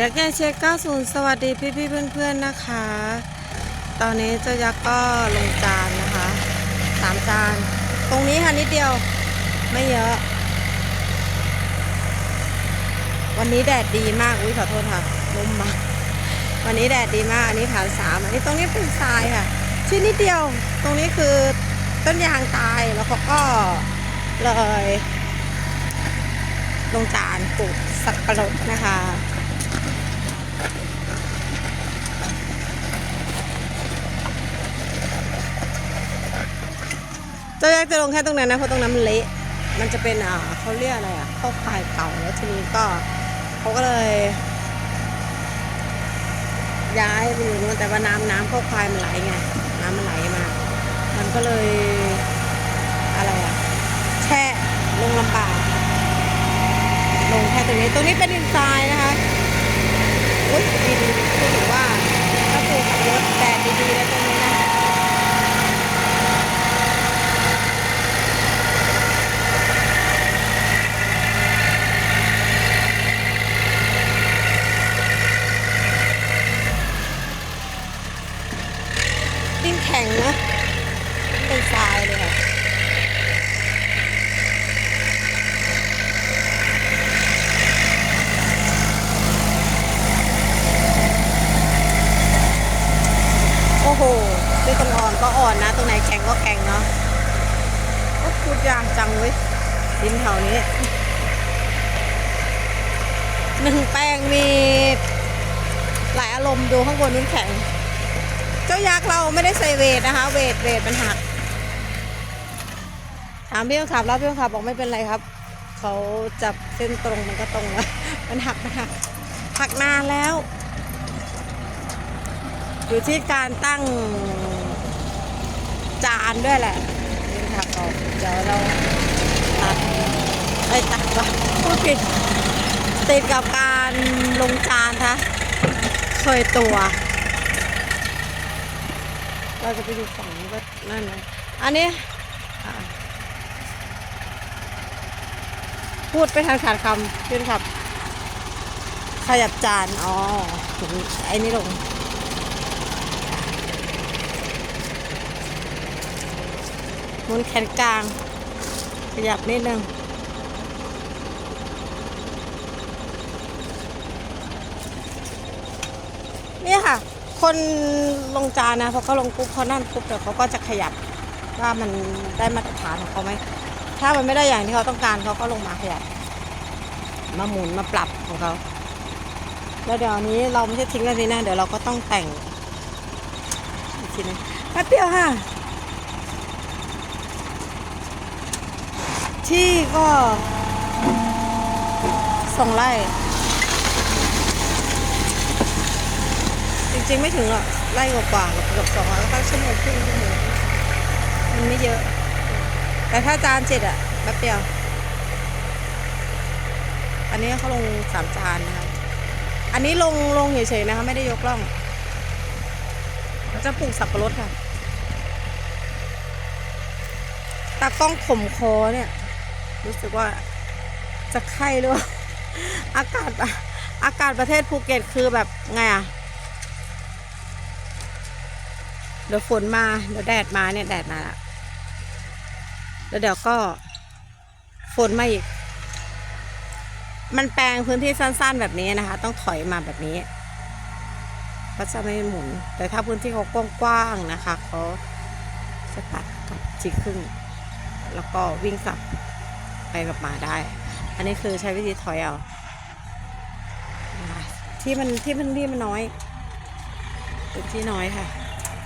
ยักษ์ใหญ่เช็ค90 สวัสดีพี่พี่ๆเพื่อนๆนะคะ ตอนนี้เจ้ายักษ์ก็ลงจานนะคะสามจาน ตรงนี้ค่ะนิดเดียวไม่เยอะ วันนี้แดดดีมากอุ้ยขอโทษค่ะลมมาวันนี้แดดดีมาก อันนี้ฐานสามอันนี้ตรงนี้เป็นทรายค่ะ ชิ้นนิดเดียว ตรงนี้คือต้นยางตายแล้วเขาก็เลยลงจานปลูกสับปะรดนะคะ เจ้า แยกจะลงแค่ตรงนั้นนะเพราะตรงนั้นมันเละ มันจะเป็นอ่าเขาเรียกอะไรอะเข้าควายเก่าแล้วทีนี้ก็เขาก็เลย ย้ายไปอยู่นู้นแต่ว่าน้ำน้ำเข้าควายมันไหลไงน้ำมันไหลมา มันก็เลยอะไรอะแช่ลงลำบากลงแค่ตรงนี้ตรงนี้เป็นดินทรายนะคะอุ้ยดินพูดถึงว่าถ้าปลูกขับรถแดดดีๆแล้วตรงนี้นะ ดิน แข็งนะ เป็นทรายเลยค่ะโอ้โหที่ตรงอ่อนก็อ่อนนะ ตรงไหนแข็งก็แข็งเนาะก็พูดยากจังเว้ยดินแถวนี้หนึ่งแป้งมีหลายอารมณ์ดูข้างบนนู้นแข็ง จ้ายักษ์เราไม่ได้ใส่เวทนะคะ เวทเวทมันหัก ถามพี่คนขับแล้วพี่คนขับบอกไม่เป็นไรครับ เขาจับเส้นตรงมันก็ตรงแล้วมันหักมันหักหักนานแล้ว อยู่ที่การตั้งจานด้วยแหละนี่ค่ะก็เดี๋ยวเราตัดไอ้ตัดว่าพูดผิดติดกับการลงจานคะเคยตัว เราจะไปดูฝั่งนี้ก็นั่นนะอันนี้พูดไปทางขาดคำขึ้นครับ ขยับจาน อ๋อถึงไอ้นี่ลงหมุนแขนกลาง ขยับนิดนึงนี่ค่ะ คนลงจานนะพอเขาลงปุ๊บเขานั่นปุ๊บเดี๋ยวเขาก็จะขยับว่ามันได้มาตรฐานของเขาไหมถ้ามันไม่ได้อย่างที่เขาต้องการเขาก็ลงมาขยับมาหมุนมาปรับของเขาแล้วเดี๋ยวนนี้เราไม่ใช่ทิ้งกันทีนะเดี๋ยวเราก็ต้องแต่งอีกทีนึงแป๊บเดียวค่ะ ที่ก็สองไร่ ริงๆไม่ถึงหรอกไร่กว่าๆเกือบสองร้อยก็ชั่วโมงครึ่งชั่วโมงมันไม่เยอะ แต่ถ้าจานเจ็ดอะแป๊บเดียว อันนี้เขาลงสามจานนะคะอันนี้ลงลงเฉยๆนะคะไม่ได้ยกล่องเราจะปลูกสับปะรดค่ะตากล้องข่มคอเนี่ย รู้สึกว่าจะไข้หรือว่าอากาศอะอากาศประเทศภูเก็ตคือแบบไงอะ เดี๋ยวฝนมาเดี๋ยวแดดมาเนี่ยแดดมาละแล้วเดี๋ยวก็ฝนมาอีก มันแปลงพื้นที่สั้นๆแบบนี้นะคะ ต้องถอยมาแบบนี้ก็จะไม่หมุน แต่ถ้าพื้นที่เขากว้างๆนะคะเขาจะตัดกับจีครึ่ง แล้วก็วิ่งกลับไปกลับมาได้ อันนี้คือใช้วิธีถอยเอาที่มันที่มันที่มันน้อยพื้นที่น้อยค่ะ